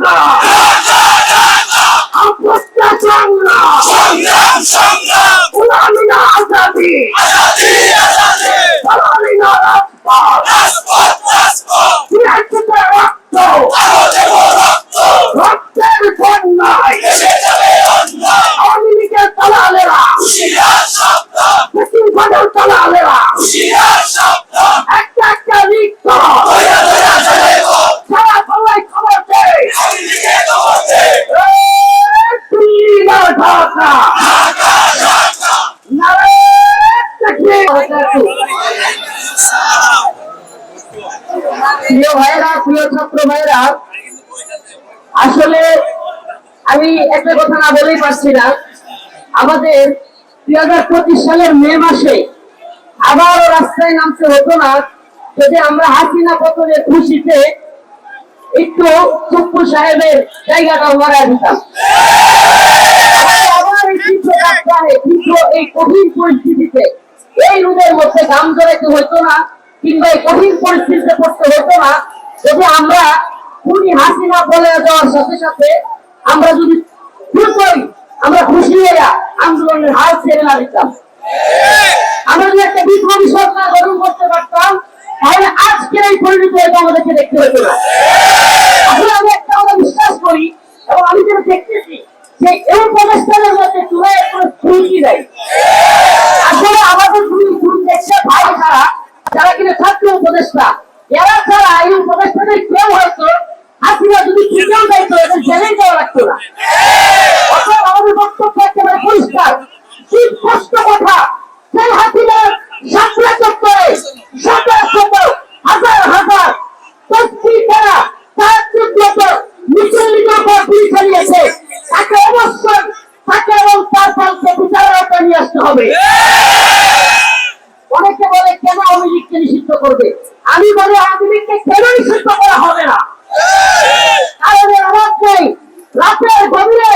আপনারা প্রিয় আসলে আমি একটা কথা না বলেই পারছি না। আমাদের দুই হাজার পঁচিশ সালের মে মাসে আবারও রাস্তায় নামতে হতো না, যদি আমরা হাসিনা পতনের খুশিতে একটু চুপ্পু সাহেবের জায়গাটা মারা দিতাম আবার এই তীব্র রাস্তায় তীব্র এই কঠিন পরিস্থিতিতে, এই রোদের মধ্যে গাম জড়াইতে হতো না, কিংবা এই কঠিন পরিস্থিতিতে পড়তে হতো না, যদি আমরা খুনি হাসিনা বলে যাওয়ার সাথে সাথে আমরা যদি দ্রুতই আমরা খুশি হইয়া আন্দোলনের হাল ছেড়ে না দিতাম। আমরা যদি একটা বিপ্লবী সরকার গঠন করতে পারতাম, তাহলে আজকের এই পরিণতি হয়তো আমাদেরকে দেখতে হতো না আসলে আমি একটা কথা বিশ্বাস করি এবং আমি যেটা দেখতেছি যে এই প্রতিষ্ঠানের মধ্যে চুলের কোনো ত্রুটি নেই আসলে আমাদের দুই দুই দেশের ভাই ছাড়া যারা কিনা ছাত্র উপদেষ্টা, এরা ছাড়া এই উপদেষ্টাদের কেউ হয়তো হাসিনা যদি ঠিকেও যাইতো এদের জেলেই দেওয়া লাগতো না। আমাদের বক্তব্য একেবারে পরিষ্কার। কি স্পষ্ট কথা। সেই হাসিনার সাতরা চত্বরে, সাতরা চত্বর, হাজার হাজার তস্তি তারা তার গুলি চালিয়েছে তাকে অবশ্যই, তাকে এবং তার ফলকে বিচারের নিয়ে আসতে হবে। কেন আওয়ামী নিষিদ্ধ করবে? আমি বলি আওয়ামী কেন নিষিদ্ধ করা হবে না? কারণ এর অভাব নেই। রাতের গভীরে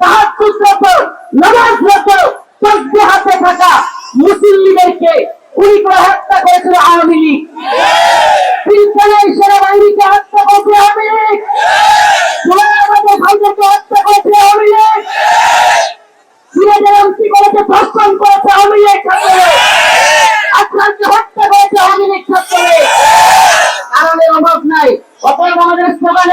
তাহার পুত্রত নমাজরত তসবি হাতে থাকা মুসলিমদেরকে গুলি করে হত্যা করেছিল আওয়ামী লীগ পিলখানায় সেনাবাহিনীকে হত্যা করেছে আওয়ামী লীগ জুলাই আমাদের ভাইদেরকে হত্যা করেছে আওয়ামী লীগ সিরাজের এমপি করেছে ধর্ষণ করেছে আওয়ামী লীগ ছাত্ররা আক্রান্ত হত্যা করেছে আওয়ামী লীগ ছাত্ররা কারণের অভাব নাই অতএব আমাদের স্লোগান